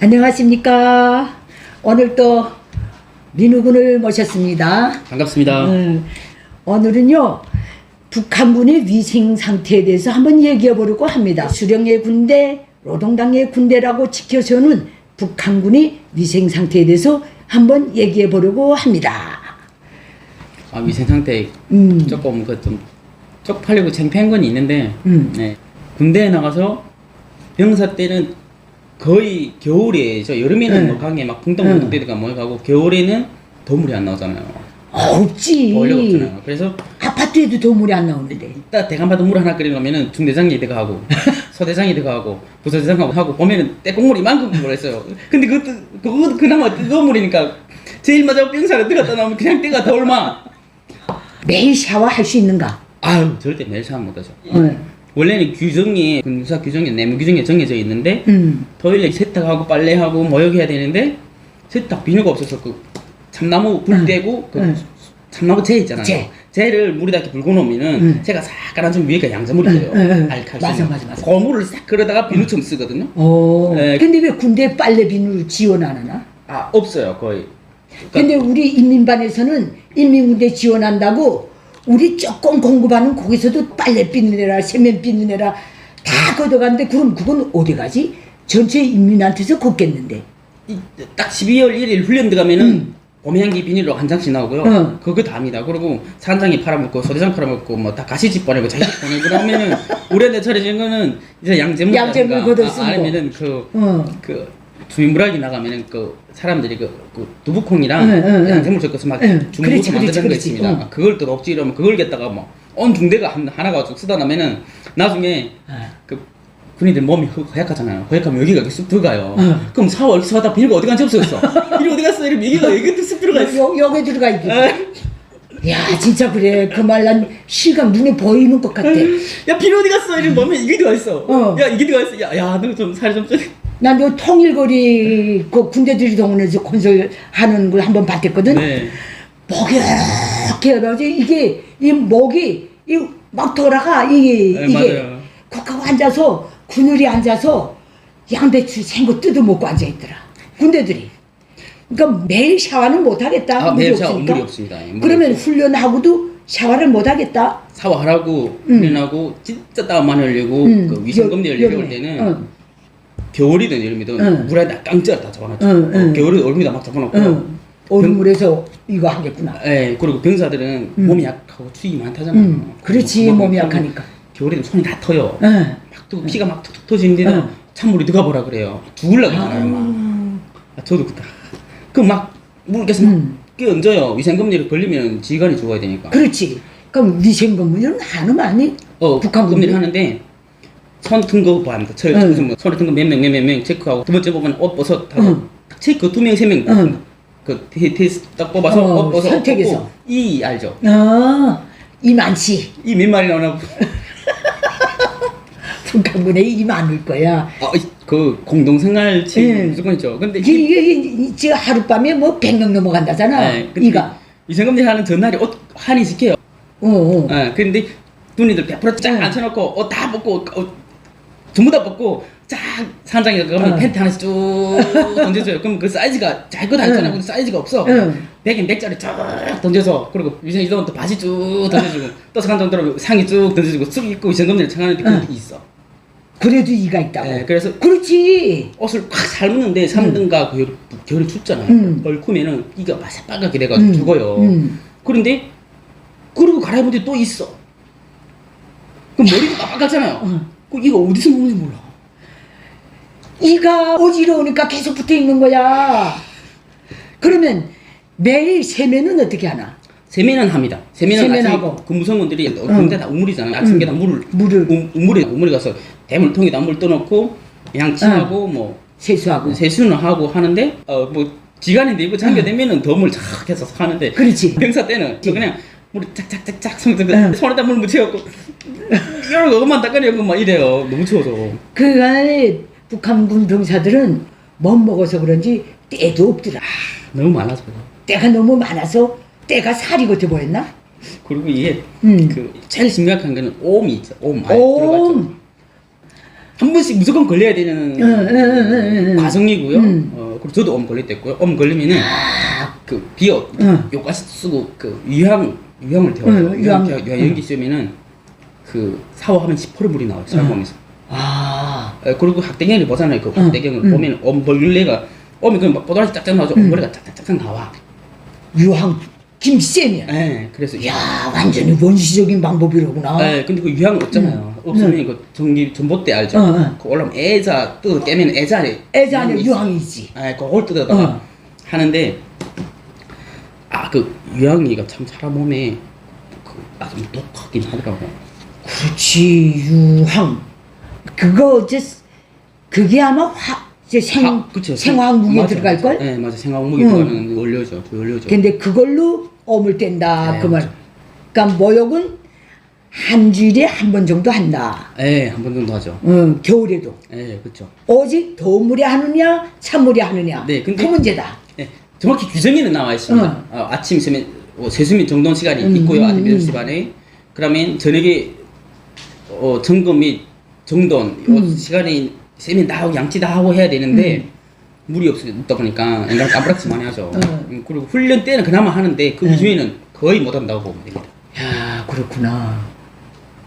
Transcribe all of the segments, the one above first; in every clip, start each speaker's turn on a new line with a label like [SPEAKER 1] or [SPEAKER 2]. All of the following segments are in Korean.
[SPEAKER 1] 안녕하십니까. 오늘 또 민우군을 모셨습니다.
[SPEAKER 2] 반갑습니다.
[SPEAKER 1] 음, 오늘은요 북한군의 위생 상태에 대해서 한번 얘기해 보려고 합니다. 수령의 군대, 노동당의 군대라고 지켜서는 북한군의 위생 상태에 대해서 한번 얘기해 보려고 합니다.
[SPEAKER 2] 아, 위생 상태
[SPEAKER 1] 음.
[SPEAKER 2] 조금 그좀 쪽팔리고 창피한 건 있는데
[SPEAKER 1] 음.
[SPEAKER 2] 네. 군대에 나가서 병사 때는 거의 겨울에 저 여름에는
[SPEAKER 1] 네.
[SPEAKER 2] 뭐 강에 막 풍덩풍덩 뛰다가 뭐 가고 겨울에는 도물이 안 나오잖아요.
[SPEAKER 1] 없지.
[SPEAKER 2] 원래 없잖아요. 그래서
[SPEAKER 1] 아파트에도 도물이 안 나오는데.
[SPEAKER 2] 딱 대간바도 물 하나 끓이려면은 중대장이 들어가고 서대장이 들어가고 부서대장하고 하고 보면은 떼국물이 이만큼 걸 했어요. 근데 그것도 그거 그나마 뜨거운 물이니까 제일 마지막 병사를 들어갔다 나오면 그냥 때가 더 얼마.
[SPEAKER 1] 매일 샤워할 수 있는가?
[SPEAKER 2] 아유 절대 매일 샤워 못하죠.
[SPEAKER 1] 어.
[SPEAKER 2] 원래는 규정이 군사 규정에 내무 규정에 정해져 있는데
[SPEAKER 1] 음.
[SPEAKER 2] 토요일에 세탁하고 빨래하고 모욕해야 되는데 세탁 비누가 없어서 그 참나무 불
[SPEAKER 1] 응.
[SPEAKER 2] 떼고 그
[SPEAKER 1] 응.
[SPEAKER 2] 참나무 재 있잖아요.
[SPEAKER 1] 재.
[SPEAKER 2] 재를 물에다 이렇게 불고 놓으면은
[SPEAKER 1] 응.
[SPEAKER 2] 재가 싹 깔아주면 위에가 양자물이
[SPEAKER 1] 응,
[SPEAKER 2] 돼요. 알칼슘.
[SPEAKER 1] 맞아, 맞아, 맞아.
[SPEAKER 2] 고물을 싹 그러다가 비누처럼 쓰거든요.
[SPEAKER 1] 오.
[SPEAKER 2] 네.
[SPEAKER 1] 근데 왜 군대 빨래 비누를 지원 안 하나?
[SPEAKER 2] 아 없어요 거의. 그러니까
[SPEAKER 1] 근데 우리 인민반에서는 인민군대 지원한다고 우리 조금 공급하는 거기서도 빨래 빚는 애라 세면 빚는 애라 다 걷어가는데 그럼 그건 어디 가지? 전체 인민한테서 걷겠는데.
[SPEAKER 2] 이- 딱 12월 1일 훈련 들어가면은
[SPEAKER 1] 응.
[SPEAKER 2] 봄향기 비닐로 한 장씩 나오고요.
[SPEAKER 1] 응.
[SPEAKER 2] 그거 다입니다. 그리고 산장이 팔아먹고 소대장 팔아먹고 뭐 다 가시집 보내고 자식 보내고 그러면은 우리한테 차려진 거는 이제 양재물
[SPEAKER 1] 양재물 걷어 쓰고.
[SPEAKER 2] 아니면은 그
[SPEAKER 1] 어.
[SPEAKER 2] 그 주민부락이 나가면은 그 사람들이 그, 그 두부콩이랑
[SPEAKER 1] 응, 응, 응.
[SPEAKER 2] 양재물 섞어서 막
[SPEAKER 1] 응, 그렇지,
[SPEAKER 2] 만드는 거. 있습니다.
[SPEAKER 1] 응.
[SPEAKER 2] 그걸 또 없지 이러면 그걸 갖다가 뭐온 중대가 한, 하나가 쭉 쓰다 나면은 나중에
[SPEAKER 1] 아.
[SPEAKER 2] 그 군인들 몸이 허- 허약하잖아요. 허약하면 여기가 쑥 들어가요.
[SPEAKER 1] 응.
[SPEAKER 2] 그럼 샤워 어디서 하다 비닐가 어디 간지 없어졌어. 비닐 어디 갔어? 이러면 여기가 여기 쑥 들어가 있어.
[SPEAKER 1] 여, 여기 들어가.
[SPEAKER 2] 에.
[SPEAKER 1] 야 진짜 그래 그 말 난 실감 눈에 보이는 것 같아.
[SPEAKER 2] 야 비닐 어디 갔어? 이러면 몸에 이게 들어가 있어.
[SPEAKER 1] 어.
[SPEAKER 2] 야 이게 들어가 있어. 야야 너좀 살이 좀 쪄.
[SPEAKER 1] 난 요 통일거리 그 군대들이 동원해서 건설하는 걸 한번 봤댔거든.
[SPEAKER 2] 네.
[SPEAKER 1] 목욕해 그러지 이게 이 목이 이 막 돌아가 이게
[SPEAKER 2] 네,
[SPEAKER 1] 이게
[SPEAKER 2] 맞아요.
[SPEAKER 1] 국하고 앉아서 군을이 앉아서 양배추 생거 뜯어 먹고 앉아 있더라 군대들이. 그러니까 매일 샤워는 못 하겠다.
[SPEAKER 2] 아,
[SPEAKER 1] 물이
[SPEAKER 2] 매일 샤워,
[SPEAKER 1] 없으니까.
[SPEAKER 2] 물이 없습니다. 예, 물이
[SPEAKER 1] 그러면
[SPEAKER 2] 없고.
[SPEAKER 1] 훈련하고도 샤워를 못 하겠다.
[SPEAKER 2] 샤워하라고
[SPEAKER 1] 음.
[SPEAKER 2] 훈련하고 진짜 땀만 흘리고
[SPEAKER 1] 음,
[SPEAKER 2] 그
[SPEAKER 1] 여-
[SPEAKER 2] 올
[SPEAKER 1] 여름에.
[SPEAKER 2] 때는
[SPEAKER 1] 응.
[SPEAKER 2] 겨울이든 여름이든
[SPEAKER 1] 응.
[SPEAKER 2] 물에다 깡짜를 다 잡아놨죠.
[SPEAKER 1] 응,
[SPEAKER 2] 어,
[SPEAKER 1] 응.
[SPEAKER 2] 겨울에 얼음에다 막 잡아놓고.
[SPEAKER 1] 응. 얼음물에서 이거 하겠구나.
[SPEAKER 2] 예, 그리고 병사들은
[SPEAKER 1] 음.
[SPEAKER 2] 몸이 약하고 추위 많다잖아요.
[SPEAKER 1] 음, 그렇지, 몸이 약하니까.
[SPEAKER 2] 겨울에는 손이 다 터요.
[SPEAKER 1] 응.
[SPEAKER 2] 막또 피가 막 툭툭 터지는데
[SPEAKER 1] 응.
[SPEAKER 2] 찬물이 들어가 보라 그래요. 죽을라 그러잖아요, 막.
[SPEAKER 1] 아,
[SPEAKER 2] 아, 저도 그다. 그막 물께서 막
[SPEAKER 1] 음.
[SPEAKER 2] 끼얹어요. 위생검리를 걸리면 지간이 죽어야 되니까.
[SPEAKER 1] 그렇지. 그럼 위생검문은 하는 아니?
[SPEAKER 2] 어,
[SPEAKER 1] 북한
[SPEAKER 2] 북한 검리를
[SPEAKER 1] 군대?
[SPEAKER 2] 하는데 손든거 봐합니다. 저
[SPEAKER 1] 응.
[SPEAKER 2] 무슨 뭐 손에 든 거 몇 명 몇명명 체크하고 두 번째 보면 옷 벗어 하고
[SPEAKER 1] 응.
[SPEAKER 2] 딱 체크 두 명 세 명.
[SPEAKER 1] 응.
[SPEAKER 2] 그 테- 테스트 딱 뽑아서
[SPEAKER 1] 어,
[SPEAKER 2] 옷 벗어
[SPEAKER 1] 선택해서.
[SPEAKER 2] 이 알죠?
[SPEAKER 1] 아, 이 많지.
[SPEAKER 2] 이 몇 마리 나오나?
[SPEAKER 1] 북한군에 이 많을 거야.
[SPEAKER 2] 아, 이- 그 공동생활치
[SPEAKER 1] 응.
[SPEAKER 2] 무조건 있죠. 근데
[SPEAKER 1] 이게,
[SPEAKER 2] 이
[SPEAKER 1] 이게, 이게 지금 하룻밤에 뭐 100명 넘어간다잖아.
[SPEAKER 2] 네, 근데
[SPEAKER 1] 이가.
[SPEAKER 2] 위생검리 하는 전날이 옷 한이 지켜요.
[SPEAKER 1] 어, 어.
[SPEAKER 2] 예, 근데 눈이들 100%쫙
[SPEAKER 1] 응.
[SPEAKER 2] 앉혀놓고 옷 다 벗고 옷 전부 다 벗고 쫙 산장에 가면
[SPEAKER 1] 응.
[SPEAKER 2] 팬티 하나씩 쭉 던져줘요. 그럼 그 사이즈가 잘거 다 있잖아요.
[SPEAKER 1] 응.
[SPEAKER 2] 근데 사이즈가 없어.
[SPEAKER 1] 응.
[SPEAKER 2] 백인 백짜리 쭉 던져서 그리고 위생 이동은 또 바지 쭉 던져주고 또 상장 들어오면 상의 쭉 던져주고 쑥 입고 위생검리를 청하는 데 그게
[SPEAKER 1] 응.
[SPEAKER 2] 있어.
[SPEAKER 1] 그래도 이가 있다고.
[SPEAKER 2] 예, 그래서
[SPEAKER 1] 그렇지.
[SPEAKER 2] 옷을 꽉잘 묻는데 3등가 겨울, 겨울이 춥잖아요.
[SPEAKER 1] 응.
[SPEAKER 2] 얼쿠면은 이가 바삭바삭하게 돼가지고
[SPEAKER 1] 응.
[SPEAKER 2] 죽어요.
[SPEAKER 1] 응.
[SPEAKER 2] 그런데 그리고 갈아입은 데또 있어. 그럼 머리도 빡빡하잖아요.
[SPEAKER 1] 응.
[SPEAKER 2] 그 이거 어디서 먹는지 몰라.
[SPEAKER 1] 이가 어지러우니까 계속 붙어 있는 거야. 그러면 매일 세면은 어떻게 하나?
[SPEAKER 2] 세면은 합니다. 세면은
[SPEAKER 1] 세면하고.
[SPEAKER 2] 아침에 근무성원들이 근데 다 우물이잖아요. 아침마다 물을
[SPEAKER 1] 물을.
[SPEAKER 2] 우, 우물에 우물에 가서 대물통에다 물 떠놓고 양치하고 뭐
[SPEAKER 1] 세수하고.
[SPEAKER 2] 세수는 하고 하는데 어 뭐 지간인데 이거 잠겨내면은 덤을 착 해서 하는데
[SPEAKER 1] 그렇지.
[SPEAKER 2] 병사 때는 저 그냥 물이 짝짝짝짝 손에
[SPEAKER 1] 응.
[SPEAKER 2] 손에다 물 묻혀갖고 이런 거만 닦아내고 막 이래요. 너무 추워서.
[SPEAKER 1] 그 안에 북한 군 병사들은 못 먹어서 그런지 때도 없더라.
[SPEAKER 2] 너무 많아서.
[SPEAKER 1] 때가 너무 많아서 때가 살이 같아 보였나?
[SPEAKER 2] 그리고 이게
[SPEAKER 1] 음.
[SPEAKER 2] 그 제일 심각한 거는 오음이 있죠.
[SPEAKER 1] 옴.
[SPEAKER 2] 들어갔죠. 한 번씩 무조건 걸려야 되는
[SPEAKER 1] 응, 응, 응, 응, 응.
[SPEAKER 2] 과정이고요.
[SPEAKER 1] 음.
[SPEAKER 2] 어, 그리고 저도 엄 걸릴 때 있고요. 엄 걸리면은 그 비어
[SPEAKER 1] 응.
[SPEAKER 2] 요까지 쓰고 그 유향 유향을 태워요.
[SPEAKER 1] 응. 유향
[SPEAKER 2] 유향 연기 쓰면은 그 샤워하면 시퍼런 물이 나와요. 샤워하면서.
[SPEAKER 1] 아,
[SPEAKER 2] 에, 그리고 학대경을 보잖아요. 그
[SPEAKER 1] 응,
[SPEAKER 2] 학대경을
[SPEAKER 1] 응.
[SPEAKER 2] 보면 엄벌레가 엄이 그막 뽀드라지 짝짝 나오죠.
[SPEAKER 1] 응.
[SPEAKER 2] 엄벌레가 짝짝짝짝 나와.
[SPEAKER 1] 유황 김쌤이야.
[SPEAKER 2] 예, 그래서
[SPEAKER 1] 야, 완전히 원시적인 방법이로구나.
[SPEAKER 2] 예, 근데 그 유향은 없잖아요. 없으면 그 전기 전봇대 알죠?
[SPEAKER 1] 응, 응.
[SPEAKER 2] 그 올라오면 애자 뜯어 깨면 애자래.
[SPEAKER 1] 애자 안에
[SPEAKER 2] 있어.
[SPEAKER 1] 유황이 있지.
[SPEAKER 2] 예, 그걸 뜯어다가
[SPEAKER 1] 응.
[SPEAKER 2] 하는데 아 그 유향이가 참 사람 몸에 그아좀 독하긴 하더라고.
[SPEAKER 1] 그렇지, 유황. 그거 이제 그게 아마 화, 이제 생,
[SPEAKER 2] 아, 그쵸.
[SPEAKER 1] 생화학무에
[SPEAKER 2] 맞아,
[SPEAKER 1] 들어갈 걸?
[SPEAKER 2] 네, 맞아. 생화학무에
[SPEAKER 1] 응.
[SPEAKER 2] 들어가는 원료죠. 그 원료죠.
[SPEAKER 1] 근데 그걸로 어물 뗀다
[SPEAKER 2] 네,
[SPEAKER 1] 그 말.
[SPEAKER 2] 맞아.
[SPEAKER 1] 그러니까 모욕은 한 주일에 한 번 정도 한다.
[SPEAKER 2] 예, 한번 정도 하죠.
[SPEAKER 1] 응, 겨울에도.
[SPEAKER 2] 예, 그렇죠.
[SPEAKER 1] 오직 더물에 하느냐, 찬물에 하느냐.
[SPEAKER 2] 네, 근데-
[SPEAKER 1] 그 문제다.
[SPEAKER 2] 예, 정확히 규정에는 나와 있습니다.
[SPEAKER 1] 응.
[SPEAKER 2] 어, 아침 세면 어, 세수면 정돈 시간이
[SPEAKER 1] 음,
[SPEAKER 2] 있고요.
[SPEAKER 1] 음,
[SPEAKER 2] 아침
[SPEAKER 1] 음.
[SPEAKER 2] 8시 반에. 그러면 저녁에 어, 점검 및 정돈 요
[SPEAKER 1] 음.
[SPEAKER 2] 시간에 세면 다 하고 양치 다 하고 해야 되는데 물이 없, 없다 보니까 인간 깜빡지 많이 하죠.
[SPEAKER 1] 응.
[SPEAKER 2] 음, 그리고 훈련 때는 그나마 하는데 그
[SPEAKER 1] 응.
[SPEAKER 2] 이후에는 거의 못 한다고 보면 됩니다.
[SPEAKER 1] 야, 그렇구나.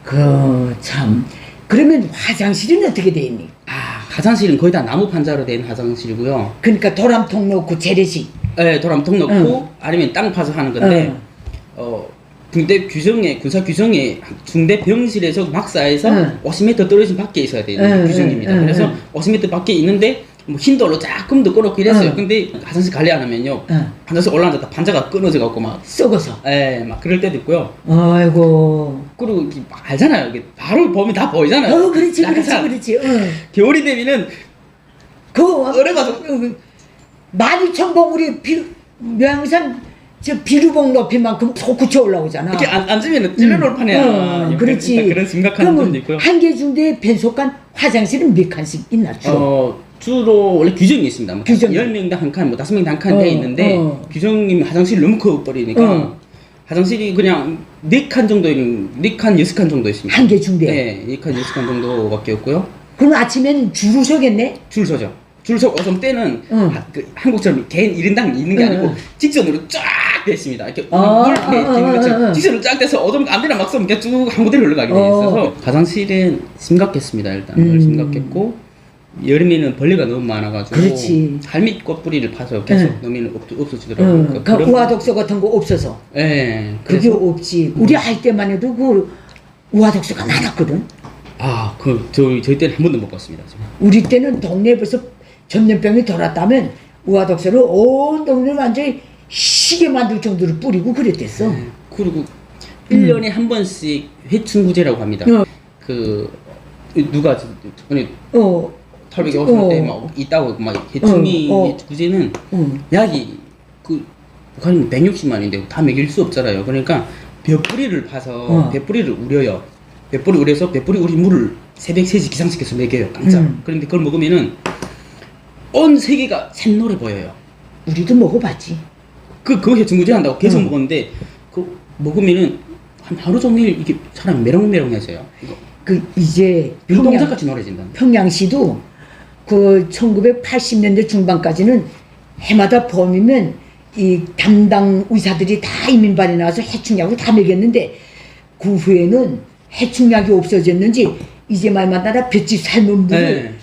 [SPEAKER 1] 그 참. 그러면 화장실은 어떻게 돼 있니?
[SPEAKER 2] 아, 화장실은 거의 다 나무 판자로 된 화장실이고요.
[SPEAKER 1] 그러니까 도람통 넣고 재래식.
[SPEAKER 2] 예, 도람통 넣고
[SPEAKER 1] 응.
[SPEAKER 2] 아니면 땅 파서 하는 건데
[SPEAKER 1] 응.
[SPEAKER 2] 어 군대 규정에 군사 규정에 중대 병실에서 막사에서
[SPEAKER 1] 응.
[SPEAKER 2] 50m 떨어진 밖에 있어야 되는
[SPEAKER 1] 응,
[SPEAKER 2] 규정입니다.
[SPEAKER 1] 응, 응,
[SPEAKER 2] 그래서
[SPEAKER 1] 응.
[SPEAKER 2] 50m 밖에 있는데 뭐 흰 돌로 조금 더 끊었고 이랬어요.
[SPEAKER 1] 응.
[SPEAKER 2] 근데 화장실 관리 안 하면요.
[SPEAKER 1] 응.
[SPEAKER 2] 화장실 올라앉았다 반자가 끊어져 갖고 막
[SPEAKER 1] 썩어서.
[SPEAKER 2] 예, 막 그럴 때도 있고요.
[SPEAKER 1] 아이고.
[SPEAKER 2] 그리고 이게 막 알잖아요. 이게 바로 보면 다 보이잖아요.
[SPEAKER 1] 어, 그렇지, 그렇지,
[SPEAKER 2] 참
[SPEAKER 1] 그렇지. 응.
[SPEAKER 2] 겨울이 되면은
[SPEAKER 1] 그,
[SPEAKER 2] 얼어가지고
[SPEAKER 1] 만이천봉 우리 비, 명산 저 비루봉 높이만큼 솟구쳐 올라오잖아.
[SPEAKER 2] 이렇게 앉, 앉으면 찔러놓을 판이야.
[SPEAKER 1] 어, 그렇지.
[SPEAKER 2] 그런 심각한 점도 있고요.
[SPEAKER 1] 한개 중대에 변속한 화장실은 몇 칸씩 있나 주로?
[SPEAKER 2] 어, 주로 원래 규정이 있습니다. 뭐
[SPEAKER 1] 규정.
[SPEAKER 2] 10명당 한 칸, 뭐 5명당 한칸
[SPEAKER 1] 어,
[SPEAKER 2] 돼 있는데
[SPEAKER 1] 어.
[SPEAKER 2] 규정이면 화장실이 너무 커버리니까
[SPEAKER 1] 어.
[SPEAKER 2] 화장실이 그냥 4칸 정도, 4칸, 6칸 정도 있습니다.
[SPEAKER 1] 한 개 중대.
[SPEAKER 2] 네, 4칸, 6칸 정도밖에 없고요.
[SPEAKER 1] 그럼 아침엔 줄을 서겠네?
[SPEAKER 2] 줄 서죠. 줄 서고 좀 때는
[SPEAKER 1] 응.
[SPEAKER 2] 하- 그 한국처럼 개인 1인당 있는 게
[SPEAKER 1] 응,
[SPEAKER 2] 아니고
[SPEAKER 1] 응.
[SPEAKER 2] 직선으로 쫙 돼 있습니다. 이렇게
[SPEAKER 1] 아,
[SPEAKER 2] 물 이렇게
[SPEAKER 1] 아, 아,
[SPEAKER 2] 것처럼
[SPEAKER 1] 아, 아.
[SPEAKER 2] 직선으로 쫙 돼서 어둠 아무데나 막 쏘면 그냥 쭉한 군데로 흘러가게 돼
[SPEAKER 1] 어.
[SPEAKER 2] 있어서 화장실은 심각했습니다. 일단
[SPEAKER 1] 음.
[SPEAKER 2] 심각했고 여름에는 벌레가 너무 많아가지고
[SPEAKER 1] 그렇지.
[SPEAKER 2] 할밑 꽃뿌리를 파서 계속
[SPEAKER 1] 응.
[SPEAKER 2] 넣으면 없, 없어지더라고요.
[SPEAKER 1] 응.
[SPEAKER 2] 그러니까
[SPEAKER 1] 그 우화독소 같은 거 없어서.
[SPEAKER 2] 예.
[SPEAKER 1] 그게 없지. 우리 할 때만 해도 그 우화독소가 많았거든.
[SPEAKER 2] 아, 그 저희 저희 때는 한 번도 못 봤습니다. 지금.
[SPEAKER 1] 우리 때는 동네에 벌써 전염병이 돌았다면 우화독소를 온 동네를 완전히 시게 만들 정도로 뿌리고 그랬댔어.
[SPEAKER 2] 네. 그리고 1년에 한 번씩 회충구제라고 합니다.
[SPEAKER 1] 어.
[SPEAKER 2] 그 누가 전에
[SPEAKER 1] 어,
[SPEAKER 2] 털백이
[SPEAKER 1] 어.
[SPEAKER 2] 오실 때막 있다고 막 해충이
[SPEAKER 1] 어, 어.
[SPEAKER 2] 구제는
[SPEAKER 1] 응.
[SPEAKER 2] 약이 그 북한은 160만인데 다 먹일 수 없잖아요. 그러니까 벼뿌리를 파서
[SPEAKER 1] 어.
[SPEAKER 2] 벼뿌리를 우려요. 벼뿌리 우려서 벼뿌리 우린 물을 새벽 3시 기상시켜서 먹여요. 깜짝.
[SPEAKER 1] 음.
[SPEAKER 2] 그런데 그걸 먹으면은 온 세계가 샛노래 보여요.
[SPEAKER 1] 우리도 먹어봤지.
[SPEAKER 2] 그 그거 해충구제 한다고 계속
[SPEAKER 1] 응.
[SPEAKER 2] 먹었는데 그 먹으면은 한 하루 종일 이게 사람 메롱메롱해져요. 이거
[SPEAKER 1] 그 이제 평양,
[SPEAKER 2] 운동장같이 노래진다.
[SPEAKER 1] 평양시도 그 1980년대 중반까지는 해마다 봄이면 이 담당 의사들이 다 이민반에 나와서 해충약을 다 먹였는데 그 후에는 해충약이 없어졌는지 이제 말만 따라 볏짚 삶은 물을
[SPEAKER 2] 네.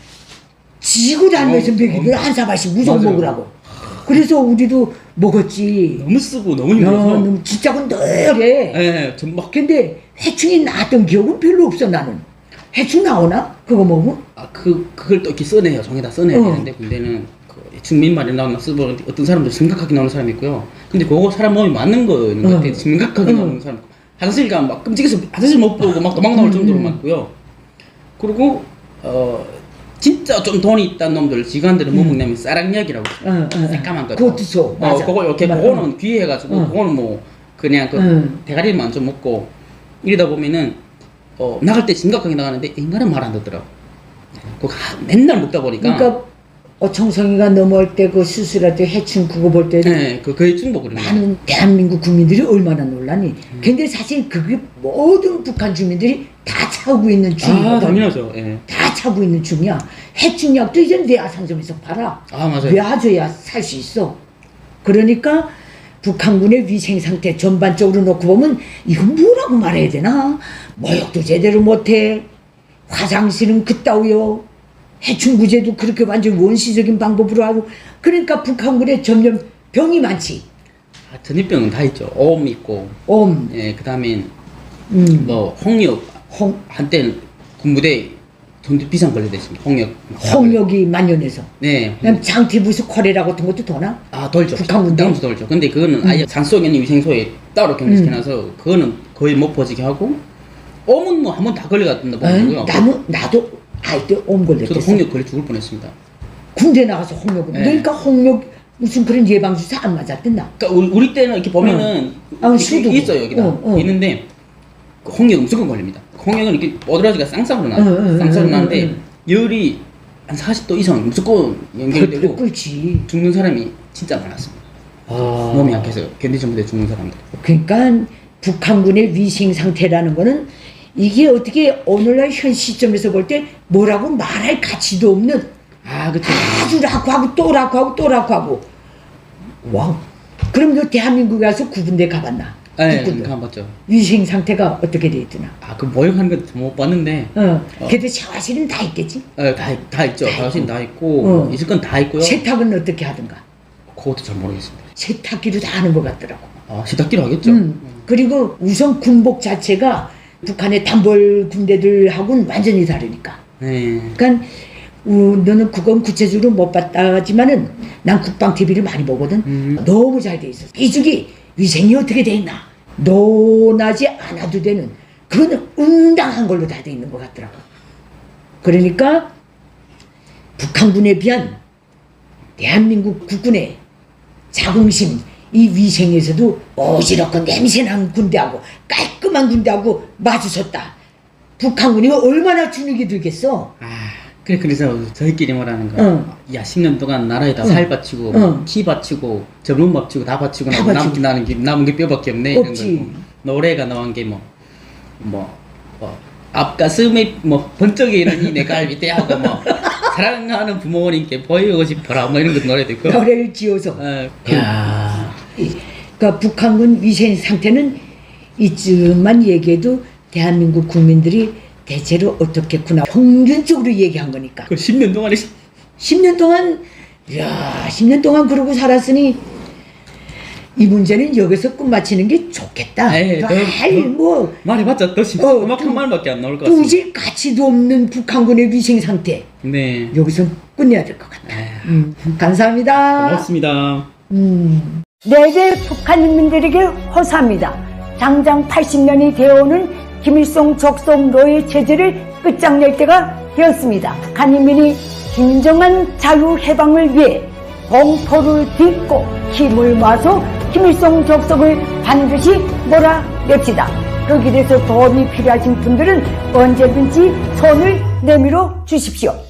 [SPEAKER 1] 지고 다니면서
[SPEAKER 2] 어, 어.
[SPEAKER 1] 한 사발씩 무조건
[SPEAKER 2] 맞아요.
[SPEAKER 1] 먹으라고 그래서 우리도 먹었지
[SPEAKER 2] 너무 쓰고 너무
[SPEAKER 1] 야,
[SPEAKER 2] 힘들어서.
[SPEAKER 1] 너무 진짜 건더해
[SPEAKER 2] 예, 전막
[SPEAKER 1] 근데 해충이 나왔던 기억은 별로 없어 나는 해충 나오나? 그거 먹으면?
[SPEAKER 2] 아, 그, 그걸 또 이렇게 써내요. 정에다 써내야
[SPEAKER 1] 어.
[SPEAKER 2] 되는데, 군대는 그 중민말이 나오나 쓰고, 어떤 사람들 심각하게 나오는 사람이 있고요. 근데 그거 사람 몸이 맞는 거인 것 같아요.
[SPEAKER 1] 어.
[SPEAKER 2] 심각하게
[SPEAKER 1] 어.
[SPEAKER 2] 나오는 사람. 화장실 가면 막 끔찍해서 화장실 못 보고 막 도망 나올
[SPEAKER 1] 음,
[SPEAKER 2] 정도로
[SPEAKER 1] 음.
[SPEAKER 2] 많고요. 그리고, 어, 진짜 좀 돈이 있다는 놈들, 지간들은 뭐 먹냐면 쌀학약이라고 있어요.
[SPEAKER 1] 어, 어, 어.
[SPEAKER 2] 새까만 거.
[SPEAKER 1] 그것도 써.
[SPEAKER 2] 어,
[SPEAKER 1] 맞아.
[SPEAKER 2] 그거 이렇게,
[SPEAKER 1] 맞아.
[SPEAKER 2] 그거는 귀해가지고,
[SPEAKER 1] 어.
[SPEAKER 2] 그거는 뭐, 그냥 그
[SPEAKER 1] 응.
[SPEAKER 2] 대가리만 좀 먹고, 이러다 보면은, 어, 나갈 때 심각하게 나가는데, 인간은 말 안 듣더라고. 그거 하- 맨날 먹다 보니까.
[SPEAKER 1] 그러니까 어청성이가 넘어올 때 그 수술할 때 해충 그거 볼 때
[SPEAKER 2] 네, 그 그런 거.
[SPEAKER 1] 많은 대한민국 국민들이 얼마나 놀라니. 근데 사실 그게 모든 북한 주민들이 다 차고 있는
[SPEAKER 2] 아,
[SPEAKER 1] 중이거든.
[SPEAKER 2] 당연하죠. 예.
[SPEAKER 1] 다 차고 있는 중이야. 해충약도 이제 내아 상점에서 팔아.
[SPEAKER 2] 아, 맞아요.
[SPEAKER 1] 뇌아줘야 살 수 있어. 그러니까 북한군의 위생 상태 전반적으로 놓고 보면 이건 뭐라고 말해야 되나? 모욕도 제대로 못해. 화장실은 그따위요. 해충구제도 그렇게 완전 원시적인 방법으로 하고. 그러니까 북한군에 점점 병이 많지.
[SPEAKER 2] 아, 전염병은 다 있죠. 오음 있고,
[SPEAKER 1] 옴,
[SPEAKER 2] 예, 그 다음에
[SPEAKER 1] 음,
[SPEAKER 2] 뭐 홍역
[SPEAKER 1] 홍,
[SPEAKER 2] 한때는 군부대 전투 비상 걸려댔습니다. 홍역.
[SPEAKER 1] 홍역이 만연해서.
[SPEAKER 2] 네.
[SPEAKER 1] 그다음 장티부스 코레라 같은 것도 도나?
[SPEAKER 2] 아 돌죠.
[SPEAKER 1] 북한 군대?
[SPEAKER 2] 땅수 돌죠. 근데 그거는 아예 산속에 있는 위생소에 따로 격리시켜놔서 그거는 거의 못 퍼지게 하고 오면 뭐한 번 다 걸려갔던다 보고요.
[SPEAKER 1] 나도 아이때 옴
[SPEAKER 2] 저도
[SPEAKER 1] 걸렸댔어.
[SPEAKER 2] 홍역 걸려 죽을 뻔했습니다.
[SPEAKER 1] 군대 나가서 홍역.
[SPEAKER 2] 네.
[SPEAKER 1] 그러니까 홍역 무슨 그런 예방 주사 안 맞았댔나?
[SPEAKER 2] 그러니까 우리, 우리 때는 이렇게 보면은
[SPEAKER 1] 아,
[SPEAKER 2] 이렇게
[SPEAKER 1] 수두고.
[SPEAKER 2] 있어요 여기다
[SPEAKER 1] 어, 어.
[SPEAKER 2] 있는데 그 홍역은 무조건 걸립니다. 홍역은 이렇게 오드라지가 쌍쌍으로 나요.
[SPEAKER 1] 응, 응,
[SPEAKER 2] 쌍쌍으로
[SPEAKER 1] 응,
[SPEAKER 2] 나는데
[SPEAKER 1] 응,
[SPEAKER 2] 열이 한 40도 이상 무조건 연결되고
[SPEAKER 1] 끓지.
[SPEAKER 2] 죽는 사람이 진짜 많았습니다.
[SPEAKER 1] 아.
[SPEAKER 2] 몸이 약해서 견디지 못해 죽는 사람들.
[SPEAKER 1] 그러니까 북한군의 위생 상태라는 거는 이게 어떻게 오늘날 현 시점에서 볼 때 뭐라고 말할 가치도 없는
[SPEAKER 2] 아 그쵸.
[SPEAKER 1] 아주 라고하고 또 라고하고 또 라고하고 와우. 그럼 너 대한민국에 와서 구분대 가봤나?
[SPEAKER 2] 네. 가봤죠.
[SPEAKER 1] 위생 상태가 어떻게 돼 있더나?
[SPEAKER 2] 아, 그 모욕하는 건못 봤는데,
[SPEAKER 1] 어.
[SPEAKER 2] 어.
[SPEAKER 1] 그래도 샤워실은 다 있겠지?
[SPEAKER 2] 어, 다, 다 있죠.
[SPEAKER 1] 다
[SPEAKER 2] 당신
[SPEAKER 1] 있고.
[SPEAKER 2] 다 있고,
[SPEAKER 1] 어.
[SPEAKER 2] 있을 건 다 있고요.
[SPEAKER 1] 세탁은 어떻게 하든가?
[SPEAKER 2] 그것도 잘 모르겠습니다.
[SPEAKER 1] 세탁기로 다 하는 것 같더라고.
[SPEAKER 2] 아, 세탁기로 하겠죠.
[SPEAKER 1] 음. 그리고 우선 군복 자체가 북한의 단벌 군대들하고는 완전히 다르니까.
[SPEAKER 2] 네.
[SPEAKER 1] 그러니까 우, 너는 그건 구체적으로 못 봤다지만은 난 국방 TV를 많이 보거든.
[SPEAKER 2] 음.
[SPEAKER 1] 너무 잘 돼 있어. 이쪽이 위생이 어떻게 돼 있나? 논하지 않아도 되는 그거는 응당한 걸로 다 돼 있는 것 같더라고. 그러니까 북한군에 비한 대한민국 국군의 자긍심 이 위생에서도 어지럽고 냄새나는 군대하고 깔끔한 군대하고 마주섰다. 북한군이 얼마나 주눅이 들겠어.
[SPEAKER 2] 아, 그래, 그래서 저희끼리 말하는 거.
[SPEAKER 1] 응.
[SPEAKER 2] 야, 10년 동안 나라에다
[SPEAKER 1] 응.
[SPEAKER 2] 살 바치고,
[SPEAKER 1] 응.
[SPEAKER 2] 키 바치고, 전문 바치고, 다 바치고,
[SPEAKER 1] 다 바치고.
[SPEAKER 2] 남긴 나는 게, 남은 게 뼈밖에 없네. 이런
[SPEAKER 1] 없지.
[SPEAKER 2] 노래가 나온 게 뭐, 뭐, 뭐, 앞가슴에 뭐, 번쩍이 일어니 내 갈비 떼하고 뭐, 사랑하는 부모님께 보이고 싶어라. 뭐 이런 거 노래도 있고.
[SPEAKER 1] 노래를 지어서.
[SPEAKER 2] 어, 야
[SPEAKER 1] 이- 그러니까 북한군 위생 상태는 이쯤만 얘기해도 대한민국 국민들이 대체로 어떻겠구나 평균적으로 얘기한 거니까
[SPEAKER 2] 그 10년 동안에
[SPEAKER 1] 10년 동안 야 10년 동안 그러고 살았으니 이 문제는 여기서 끝마치는 게 좋겠다.
[SPEAKER 2] 에이, 너- 너-
[SPEAKER 1] 할뭐
[SPEAKER 2] 말해봤자 더 심,
[SPEAKER 1] 어, 또-
[SPEAKER 2] 말밖에 안 나올 것 같습니다.
[SPEAKER 1] 뚜질 가치도 없는 북한군의 위생 상태
[SPEAKER 2] 네.
[SPEAKER 1] 여기서 끝내야 될 것 같다.
[SPEAKER 2] 에휴,
[SPEAKER 1] 음, 감사합니다.
[SPEAKER 2] 고맙습니다.
[SPEAKER 1] 음. 내게 북한 인민들에게 호소합니다. 당장 80년이 되어오는 김일성 적성 노예 체제를 끝장낼 때가 되었습니다. 북한 인민이 진정한 자유 해방을 위해 공포를 딛고 힘을 모아서 김일성 적성을 반드시 몰아냅시다. 그 길에서 도움이 필요하신 분들은 언제든지 손을 내밀어 주십시오.